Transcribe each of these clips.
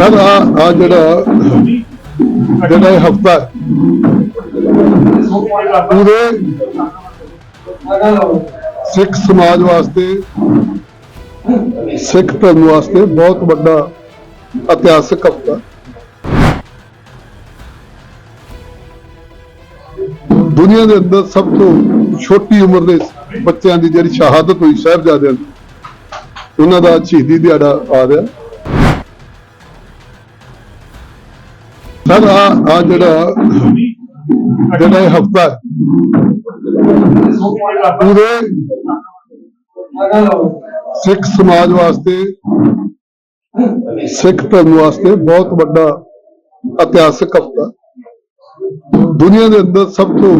Sir, ਆ ਆ ਜਿਹੜਾ ਜਿਹੜਾ ਇਹ ਹਫਤਾ ਪੂਰੇ ਸਿੱਖ ਸਮਾਜ ਵਾਸਤੇ, ਸਿੱਖ ਧਰਮ ਵਾਸਤੇ ਬਹੁਤ ਵੱਡਾ ਇਤਿਹਾਸਕ ਹਫਤਾ ਦੁਨੀਆ ਦੇ ਅੰਦਰ ਸਭ ਤੋਂ ਛੋਟੀ ਉਮਰ ਦੇ ਬੱਚਿਆਂ ਦੀ ਜਿਹੜੀ ਸ਼ਹਾਦਤ ਹੋਈ, ਸਾਹਿਬਜ਼ਾਦਿਆਂ ਦੀ, ਉਹਨਾਂ ਦਾ ਸ਼ਹੀਦੀ ਦਿਹਾੜਾ ਆ ਰਿਹਾ। ਸਰ, ਆ ਆ ਜਿਹੜਾ ਜਿਹੜਾ ਇਹ ਹਫਤਾ ਪੂਰੇ ਸਿੱਖ ਸਮਾਜ ਵਾਸਤੇ, ਸਿੱਖ ਧਰਮ ਵਾਸਤੇ ਬਹੁਤ ਵੱਡਾ ਇਤਿਹਾਸਕ ਹਫਤਾ ਦੁਨੀਆ ਦੇ ਅੰਦਰ ਸਭ ਤੋਂ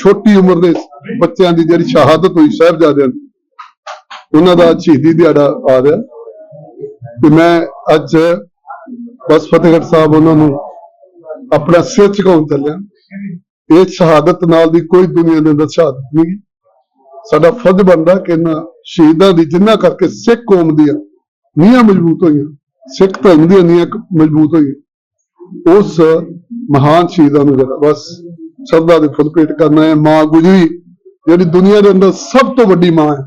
ਛੋਟੀ ਉਮਰ ਦੇ ਬੱਚਿਆਂ ਦੀ ਜਿਹੜੀ ਸ਼ਹਾਦਤ ਹੋਈ, ਸਾਹਿਬਜ਼ਾਦਿਆਂ ਦੀ, ਉਹਨਾਂ ਦਾ ਸ਼ਹੀਦੀ ਦਿਹਾੜਾ ਆ ਰਿਹਾ ਤੇ ਮੈਂ ਅੱਜ ਬਸ ਫਤਿਹਗੜ੍ਹ ਸਾਹਿਬ ਉਹਨਾਂ ਨੂੰ ਆਪਣਾ ਸਿਰ ਝੁਕਾਉਣ ਚੱਲਿਆ। ਇਹ ਸ਼ਹਾਦਤ ਨਾਲ ਦੀ ਕੋਈ ਦੁਨੀਆ ਦੇ ਅੰਦਰ ਸ਼ਹਾਦਤ ਨਹੀਂ ਸਾਡਾ ਫਰਜ਼ ਬਣਦਾ ਕਿ ਇਹਨਾਂ ਸ਼ਹੀਦਾਂ ਦੀ ਜਿੰਨਾ ਕਰਕੇ ਸਿੱਖ ਕੌਮ ਦੀਆਂ ਨੀਹਾਂ ਮਜ਼ਬੂਤ ਹੋਈਆਂ, ਸਿੱਖ ਧਰਮ ਦੀਆਂ ਨੀਹਾਂ ਮਜ਼ਬੂਤ ਹੋਈਆਂ, ਉਸ ਮਹਾਨ ਸ਼ਹੀਦਾਂ ਨੂੰ ਜਿਹੜਾ ਬਸ ਸ਼ਰਧਾ ਦੇ ਫੁੱਲ ਭੇਟ ਕਰਨਾ ਹੈ। ਮਾਂ ਗੁਜਰੀ, ਜਿਹੜੀ ਦੁਨੀਆ ਦੇ ਅੰਦਰ ਸਭ ਤੋਂ ਵੱਡੀ ਮਾਂ ਹੈ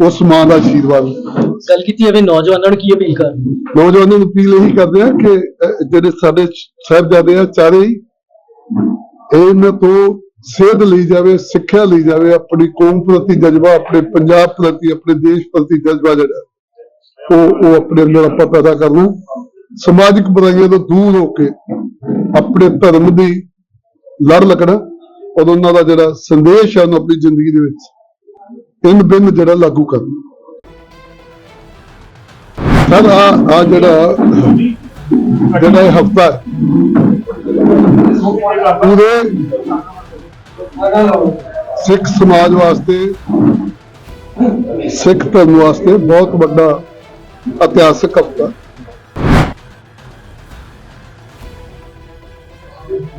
ਉਸ ਮਾਂ ਦਾ ਆਸ਼ੀਰਵਾਦ। ਗੱਲ ਕੀਤੀ ਜਾਵੇ ਨੌਜਵਾਨਾਂ ਨੂੰ ਕੀ ਅਪੀਲ ਕਰ ਨੌਜਵਾਨਾਂ ਨੂੰ ਅਪੀਲ ਇਹੀ ਕਰਦੇ ਆ ਕਿ ਅਹ, ਜਿਹੜੇ ਸਾਡੇ ਸਾਹਿਬਜ਼ਾਦੇ ਆ ਚਾਰੇ ਹੀ ਇਹਨਾਂ ਤੋਂ ਸੇਧ ਲਈ ਜਾਵੇ ਸਿੱਖਿਆ ਲਈ ਜਾਵੇ ਆਪਣੀ ਕੌਮ ਪ੍ਰਤੀ ਜਜ਼ਬਾ ਆਪਣੇ ਪੰਜਾਬ ਪ੍ਰਤੀ ਆਪਣੇ ਦੇਸ਼ ਪ੍ਰਤੀ ਜਜ਼ਬਾ ਜਿਹੜਾ ਉਹ ਉਹ ਆਪਣੇ ਅੰਦਰ ਆਪਾਂ ਪੈਦਾ ਕਰਨਾ ਸਮਾਜਿਕ ਬੁਰਾਈਆਂ ਤੋਂ ਦੂਰ ਹੋ ਕੇ ਆਪਣੇ ਧਰਮ ਦੀ ਲੜ ਲੱਗਣਾ ਔਰ ਉਹਨਾਂ ਦਾ ਜਿਹੜਾ ਸੰਦੇਸ਼ ਹੈ ਉਹਨੂੰ ਆਪਣੀ ਜ਼ਿੰਦਗੀ ਦੇ ਵਿੱਚ ਇਨ ਬਿੰਨ ਜਿਹੜਾ ਲਾਗੂ ਕਰਨਾ ਸਰ, ਆ ਆ ਜਿਹੜਾ ਜਿਹੜਾ ਇਹ ਹਫਤਾ ਪੂਰੇ ਸਿੱਖ ਸਮਾਜ ਵਾਸਤੇ, ਸਿੱਖ ਧਰਮ ਵਾਸਤੇ ਬਹੁਤ ਵੱਡਾ ਇਤਿਹਾਸਕ ਹਫਤਾ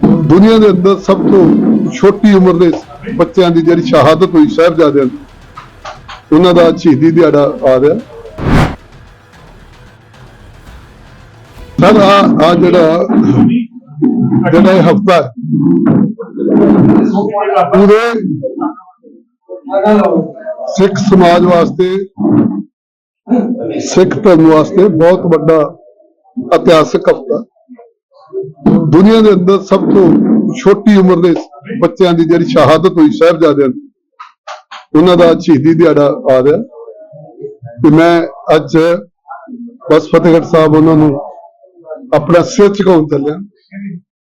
ਦੁਨੀਆ ਦੇ ਅੰਦਰ ਸਭ ਤੋਂ ਛੋਟੀ ਉਮਰ ਦੇ ਬੱਚਿਆਂ ਦੀ ਜਿਹੜੀ ਸ਼ਹਾਦਤ ਹੋਈ, ਸਾਹਿਬਜ਼ਾਦਿਆਂ ਦੀ ਉਹਨਾਂ ਦਾ ਸ਼ਹੀਦੀ ਦਿਹਾੜਾ ਆ ਰਿਹਾ। ਸਰ, ਆ ਜਿਹੜਾ ਜਿਹੜਾ ਇਹ ਹਫਤਾ ਪੂਰੇ ਸਿੱਖ ਸਮਾਜ ਵਾਸਤੇ, ਸਿੱਖ ਧਰਮ ਵਾਸਤੇ ਬਹੁਤ ਵੱਡਾ ਇਤਿਹਾਸਕ ਹਫਤਾ ਦੁਨੀਆ ਦੇ ਅੰਦਰ ਸਭ ਤੋਂ ਛੋਟੀ ਉਮਰ ਦੇ ਬੱਚਿਆਂ ਦੀ ਜਿਹੜੀ ਸ਼ਹਾਦਤ ਹੋਈ, ਸਾਹਿਬਜ਼ਾਦਿਆਂ ਦੀ ਉਹਨਾਂ ਦਾ ਸ਼ਹੀਦੀ ਦਿਹਾੜਾ ਆ ਰਿਹਾ। ਤੇ ਮੈਂ ਅੱਜ ਬਸ ਫਤਿਹਗੜ੍ਹ ਸਾਹਿਬ ਉਹਨਾਂ ਨੂੰ ਆਪਣਾ ਸਿਰ ਝੁਕਾਉਣ ਚੱਲਿਆ।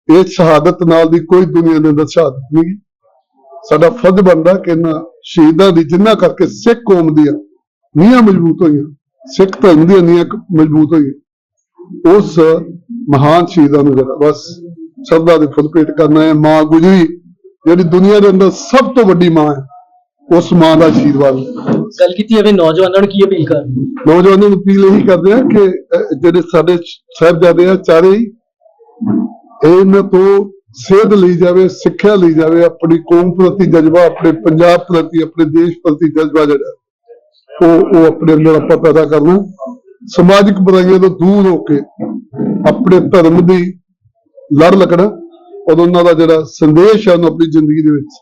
ਇਹ ਸ਼ਹਾਦਤ ਨਾਲ ਦੀ ਕੋਈ ਦੁਨੀਆ ਦੇ ਅੰਦਰ ਸ਼ਹਾਦਤ ਨਹੀਂ ਗੀ। ਸਾਡਾ ਫਰਜ਼ ਬਣਦਾ ਕਿ ਇਹਨਾਂ ਸ਼ਹੀਦਾਂ ਦੀ ਜਿੰਨਾ ਕਰਕੇ ਸਿੱਖ ਕੌਮ ਦੀਆਂ ਨੀਹਾਂ ਮਜ਼ਬੂਤ ਹੋਈਆਂ, ਸਿੱਖ ਧਰਮ ਦੀਆਂ ਨੀਹਾਂ ਮਜ਼ਬੂਤ ਹੋਈਆਂ, ਉਸ ਮਹਾਨ ਸ਼ਹੀਦਾਂ ਨੂੰ ਜਿਹੜਾ ਬਸ ਸ਼ਰਧਾ ਦੇ ਫੁੱਲ ਭੇਟ ਕਰਨਾ ਹੈ। ਮਾਂ ਗੁਜਰੀ, ਜਿਹੜੀ ਦੁਨੀਆ ਦੇ ਅੰਦਰ ਸਭ ਤੋਂ ਵੱਡੀ ਮਾਂ ਹੈ ਉਸ ਮਾਂ ਦਾ ਆਸ਼ੀਰਵਾਦ ਗੱਲ ਕੀਤੀ ਜਾਵੇ ਨੌਜਵਾਨਾਂ ਨੂੰ ਕੀ ਅਪੀਲ ਕਰ ਨੌਜਵਾਨਾਂ ਨੂੰ ਅਪੀਲ ਇਹੀ ਕਰਦੇ ਆ ਕਿ ਅਹ, ਜਿਹੜੇ ਸਾਡੇ ਸਾਹਿਬਜ਼ਾਦੇ ਆ ਚਾਰੇ ਹੀ ਇਹਨਾਂ ਤੋਂ ਸੇਧ ਲਈ ਜਾਵੇ ਸਿੱਖਿਆ ਲਈ ਜਾਵੇ ਆਪਣੀ ਕੌਮ ਪ੍ਰਤੀ ਜਜ਼ਬਾ ਆਪਣੇ ਪੰਜਾਬ ਪ੍ਰਤੀ ਆਪਣੇ ਦੇਸ਼ ਪ੍ਰਤੀ ਜਜ਼ਬਾ ਜਿਹੜਾ ਉਹ ਉਹ ਆਪਣੇ ਅੰਦਰ ਆਪਾਂ ਪੈਦਾ ਕਰਨਾ ਸਮਾਜਿਕ ਬੁਰਾਈਆਂ ਤੋਂ ਦੂਰ ਹੋ ਕੇ ਆਪਣੇ ਧਰਮ ਦੀ ਲੜ ਲੱਗਣਾ ਔਰ ਉਹਨਾਂ ਦਾ ਜਿਹੜਾ ਸੰਦੇਸ਼ ਹੈ ਉਹਨੂੰ ਆਪਣੀ ਜ਼ਿੰਦਗੀ ਦੇ ਵਿੱਚ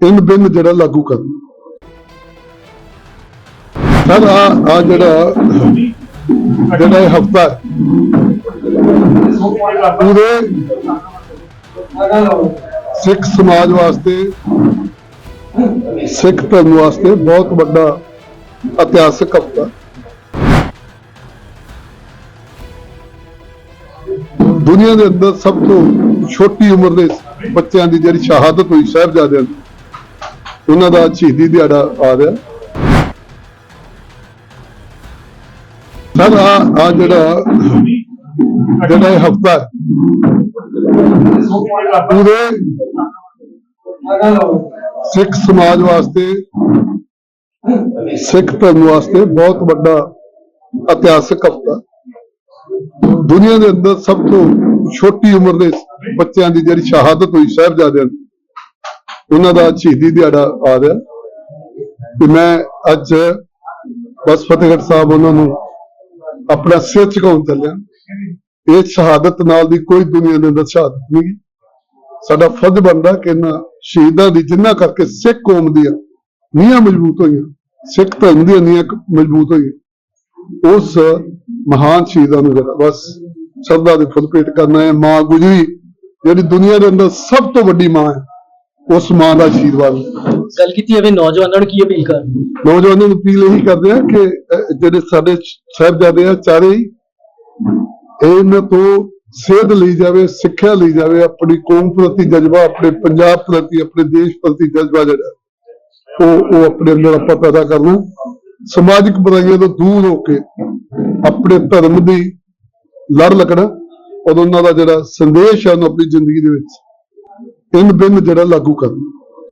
ਤਿੰਨ ਬਿਨ ਜਿਹੜਾ ਲਾਗੂ ਕਰਨਾ ਸਰ, ਆ ਜਿਹੜਾ ਜਿਹੜਾ ਇਹ ਹਫਤਾ ਪੂਰੇ ਸਿੱਖ ਸਮਾਜ ਵਾਸਤੇ, ਸਿੱਖ ਧਰਮ ਵਾਸਤੇ ਬਹੁਤ ਵੱਡਾ ਇਤਿਹਾਸਕ ਹਫਤਾ ਦੁਨੀਆ ਦੇ ਅੰਦਰ ਸਭ ਤੋਂ ਛੋਟੀ ਉਮਰ ਦੇ ਬੱਚਿਆਂ ਦੀ ਜਿਹੜੀ ਸ਼ਹਾਦਤ ਹੋਈ, ਸਾਹਿਬਜ਼ਾਦਿਆਂ ਦੀ ਉਹਨਾਂ ਦਾ ਸ਼ਹੀਦੀ ਦਿਹਾੜਾ ਆ ਰਿਹਾ। ਸਰ, ਆ ਜਿਹੜਾ ਜਿਹੜਾ ਇਹ ਹਫਤਾ ਪੂਰੇ ਸਿੱਖ ਸਮਾਜ ਵਾਸਤੇ, ਸਿੱਖ ਧਰਮ ਵਾਸਤੇ ਬਹੁਤ ਵੱਡਾ ਇਤਿਹਾਸਕ ਹਫਤਾ ਦੁਨੀਆ ਦੇ ਅੰਦਰ ਸਭ ਤੋਂ ਛੋਟੀ ਉਮਰ ਦੇ ਬੱਚਿਆਂ ਦੀ ਜਿਹੜੀ ਸ਼ਹਾਦਤ ਹੋਈ, ਸਾਹਿਬਜ਼ਾਦਿਆਂ ਦੀ ਉਹਨਾਂ ਦਾ ਸ਼ਹੀਦੀ ਦਿਹਾੜਾ ਆ ਰਿਹਾ। ਤੇ ਮੈਂ ਅੱਜ ਬਸ ਫਤਿਹਗੜ੍ਹ ਸਾਹਿਬ ਉਹਨਾਂ ਨੂੰ ਆਪਣਾ ਸਿਰ ਝੁਕਾਉਣ ਚੱਲਿਆ। ਇਹ ਸ਼ਹਾਦਤ ਨਾਲ ਦੀ ਕੋਈ ਦੁਨੀਆ ਦੇ ਅੰਦਰ ਸ਼ਹਾਦਤ ਨਹੀਂ ਗੀ। ਸਾਡਾ ਫਰਜ਼ ਬਣਦਾ ਕਿ ਇਹਨਾਂ ਸ਼ਹੀਦਾਂ ਦੀ ਜਿੰਨਾ ਕਰਕੇ ਸਿੱਖ ਕੌਮ ਦੀਆਂ ਨੀਹਾਂ ਮਜ਼ਬੂਤ ਹੋਈਆਂ, ਸਿੱਖ ਧਰਮ ਦੀਆਂ ਨੀਹਾਂ ਮਜ਼ਬੂਤ ਹੋਈਆਂ, ਉਸ ਮਹਾਨ ਸ਼ਹੀਦਾਂ ਨੂੰ ਜਿਹੜਾ ਬਸ ਸ਼ਰਧਾ ਦੇ ਫੁੱਲ ਭੇਟ ਕਰਨਾ ਹੈ। ਮਾਂ ਗੁਜਰੀ, ਜਿਹੜੀ ਦੁਨੀਆ ਦੇ ਅੰਦਰ ਸਭ ਤੋਂ ਵੱਡੀ ਮਾਂ ਹੈ ਉਸ ਮਾਂ ਦਾ ਆਸ਼ੀਰਵਾਦ ਗੱਲ ਕੀਤੀ ਜਾਵੇ ਨੌਜਵਾਨਾਂ ਨੂੰ ਕੀ ਅਪੀਲ ਕਰ ਨੌਜਵਾਨਾਂ ਨੂੰ ਅਪੀਲ ਇਹੀ ਕਰਦੇ ਆ ਕਿ ਅਹ, ਜਿਹੜੇ ਸਾਡੇ ਸਾਹਿਬਜ਼ਾਦੇ ਆ ਚਾਰੇ ਹੀ ਇਹਨਾਂ ਤੋਂ ਸੇਧ ਲਈ ਜਾਵੇ ਸਿੱਖਿਆ ਲਈ ਜਾਵੇ ਆਪਣੀ ਕੌਮ ਪ੍ਰਤੀ ਜਜ਼ਬਾ ਆਪਣੇ ਪੰਜਾਬ ਪ੍ਰਤੀ ਆਪਣੇ ਦੇਸ਼ ਪ੍ਰਤੀ ਜਜ਼ਬਾ ਜਿਹੜਾ ਉਹ ਉਹ ਆਪਣੇ ਅੰਦਰ ਆਪਾਂ ਪੈਦਾ ਕਰਨਾ ਸਮਾਜਿਕ ਬੁਰਾਈਆਂ ਤੋਂ ਦੂਰ ਹੋ ਕੇ ਆਪਣੇ ਧਰਮ ਦੀ ਲੜ ਲੱਗਣਾ ਔਰ ਉਹਨਾਂ ਦਾ ਜਿਹੜਾ ਸੰਦੇਸ਼ ਹੈ ਉਹਨੂੰ ਆਪਣੀ ਜ਼ਿੰਦਗੀ ਦੇ ਵਿੱਚ ਇਨ ਬਿਨ ਜਿਹੜਾ ਲਾਗੂ ਕਰਨ।